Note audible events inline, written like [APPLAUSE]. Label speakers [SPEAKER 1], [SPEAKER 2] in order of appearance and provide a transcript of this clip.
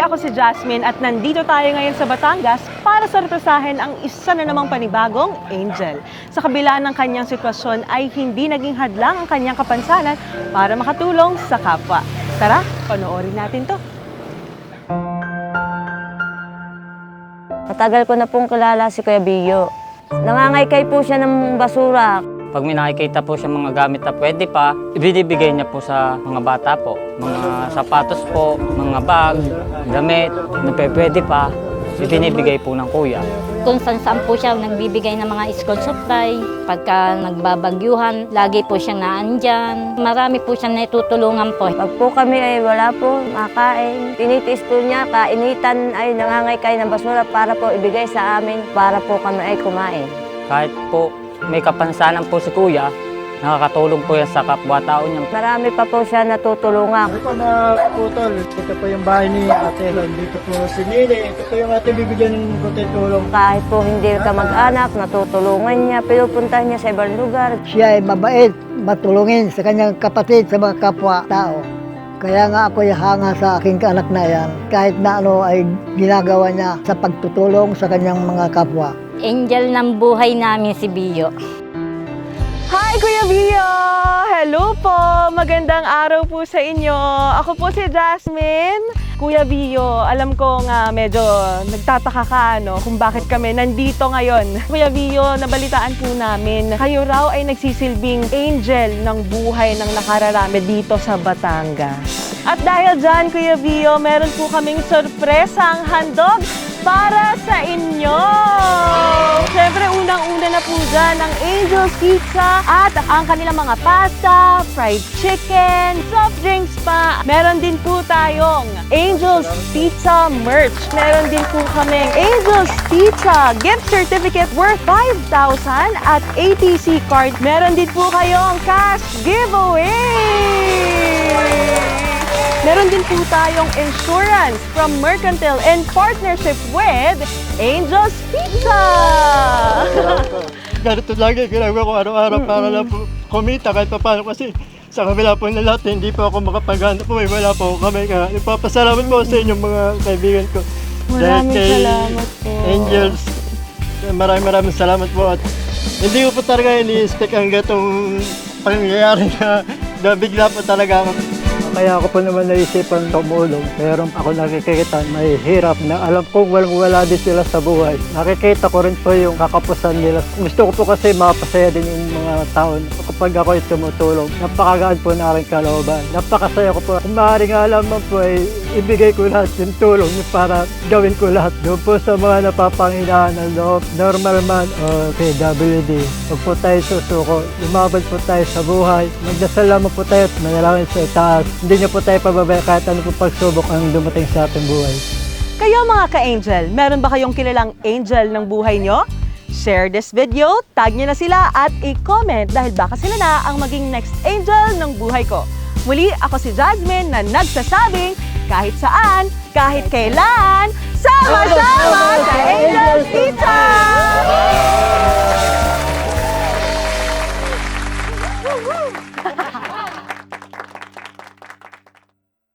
[SPEAKER 1] ako si Jasmine at nandito tayo ngayon sa Batangas para sorpresahin ang isa na namang panibagong angel. Sa kabila ng kanyang sitwasyon ay hindi naging hadlang ang kanyang kapansanan para makatulong sa kapwa. Tara, panoorin natin to.
[SPEAKER 2] Matagal ko na pong kilala si Kuya Biyo. Nangangaykay po siya ng basura.
[SPEAKER 3] Pag may nakikita po siya mga gamit na pwede pa, ibinibigay niya po sa mga bata po. Mga sapatos po, mga bag, damit, na pwede pa, ibinibigay po ng kuya.
[SPEAKER 4] Kung saan saan po siya nagbibigay ng mga school supply. Pagka nagbabagyuhan, lagi po siyang naandyan. Marami po siyang natutulungan po.
[SPEAKER 2] Pag po kami ay wala po makain, tinitiis po niya, kainitan ay nangangaykay ng basura para po ibigay sa amin para po kami ay kumain.
[SPEAKER 3] Kahit po may kapansanan po si kuya, nakakatulong po yan sa kapwa-tao niya.
[SPEAKER 2] Marami pa po siya natutulungan.
[SPEAKER 5] Ito na putol. Ito po yung bahay ni ate. Dito po si Nini. Ito po yung ate bibigyan ng tulong.
[SPEAKER 2] Kahit po hindi ka mag-anak, natutulungan niya, pinupuntahan niya sa ibang lugar.
[SPEAKER 6] siya ay mabait, matulungin sa kanyang kapatid, sa mga kapwa-tao. Kaya nga ako hanga sa aking anak na yan, kahit na ano ay ginagawa niya sa pagtutulong sa kanyang mga kapwa.
[SPEAKER 4] Angel ng buhay namin si Biyo.
[SPEAKER 1] Hi, Kuya Bio! Hello po! Magandang araw po sa inyo. Ako po si Jasmine. Kuya Bio, alam ko nga medyo nagtataka ka ano, kung bakit kami nandito ngayon. [LAUGHS] Kuya Bio, nabalitaan po namin, kayo raw ay nagsisilbing angel ng buhay ng nakararami dito sa Batangas. At dahil dyan, Kuya Bio, meron po kaming sorpresang handog para sa inyo! Siyempre, unang-una na po dyan ang Angel's Pizza at ang kanilang mga pasta, fried chicken, soft drinks pa. Meron din po tayong Angel's Pizza merch. Meron din po kaming Angel's Pizza gift certificate worth 5,000 at ATC card. Meron din po kayong cash giveaway! Meron din po tayong insurance from Mercantile in partnership with Angel's Pizza! [LAUGHS]
[SPEAKER 5] Ganito lagi ginagawa ko araw-araw para lang po kumita kahit pa paano kasi sa kabila po na lahat, hindi po ako makapagana po. Eh, wala po kami. Kaya ipapasalamat po sa inyong mga kaibigan ko.
[SPEAKER 1] Maraming
[SPEAKER 5] kay
[SPEAKER 1] salamat po.
[SPEAKER 5] Angels, maraming maraming salamat po. At hindi ko po talaga ini-expect ang gatong pangyayari na, na bigla po talaga ako. Kaya ako po naman naisipan tumulong. Pero ako nakikita may hirap na alam kong walang wala din sila sa buhay. Nakikita ko rin po yung kakapusan nila. Gusto ko po kasi mapasaya din yung mga tao kapag ako ay tumutulong. Napakagaan po na aking kalooban. Napakasaya ko po. Kung maaaring alam mo po ay ibigay ko lahat yung tulong para gawin ko lahat. Doon po sa mga napapanghinaan ng loob, normal man o PWD. Huwag po tayo susuko. Lumaban po tayo sa buhay. Magdasal lamang po tayo at manalangin sa itaas. Hindi niyo po tayo pababaya kahit ano po pagsubok ang dumating sa ating buhay.
[SPEAKER 1] Kayo mga ka-angel, meron ba kayong kilalang angel ng buhay nyo? Share this video, tag nyo na sila at i-comment dahil baka sila na ang maging next angel ng buhay ko. Muli, ako si Jasmine na nagsasabing kahit saan, kahit kailan, sama-sama sa Angels Kita!